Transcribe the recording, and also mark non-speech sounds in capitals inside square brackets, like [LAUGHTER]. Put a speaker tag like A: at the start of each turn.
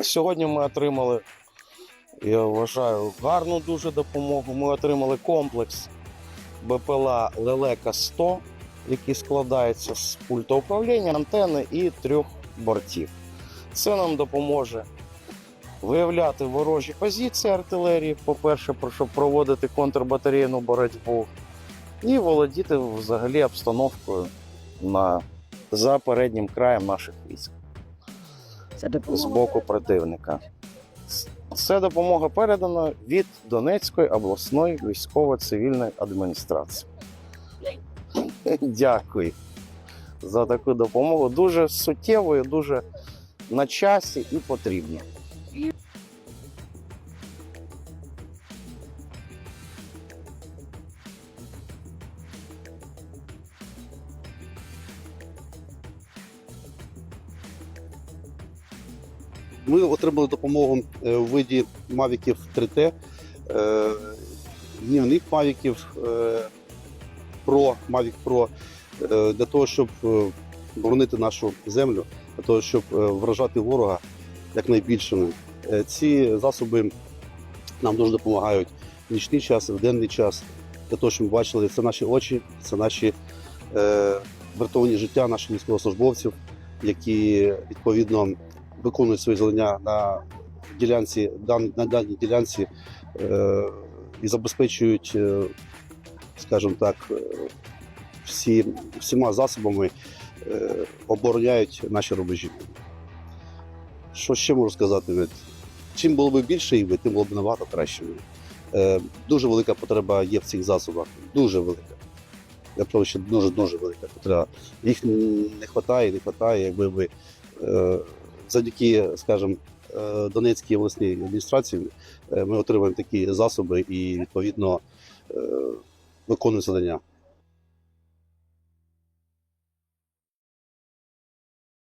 A: Сьогодні ми отримали, я вважаю, гарну дуже допомогу. Ми отримали комплекс БПЛА Лелека 100, який складається з пульта управління, антени і трьох бортів. Це нам допоможе виявляти ворожі позиції артилерії, по-перше, щоб проводити контрбатарейну боротьбу, і володіти взагалі обстановкою на, за переднім краєм наших військ з боку противника. Це допомога передана від Донецької обласної військово-цивільної адміністрації. [LAUGHS] Дякую за таку допомогу. Дуже суттєвою, дуже на часі і потрібно.
B: Ми отримали допомогу е, у виді мавіків 3T, е, днівних мавіків Pro, Mavic Pro, для того, щоб е, боронити нашу землю, для того, щоб вражати ворога якнайбільшими. Ці засоби нам дуже допомагають в нічний час, в денний час, для того, щоб ми бачили, це наші очі, це наші врятовані життя наших військовослужбовців, які відповідно виконують свої завдання на ділянці, на даній ділянці е, і забезпечують, е, скажімо так, е, всі, всіма засобами обороняють наші рубежі. Що ще можу сказати? Чим було б більше їх, тим було б набагато краще. Дуже велика потреба є в цих засобах. Дуже велика. Я сказав, що дуже дуже велика потреба. Їх не вистачає, не вистачає, якби ви завдяки, скажімо, е, Донецькій обласній адміністрації е, ми отримуємо такі засоби і відповідно е, виконуємо завдання.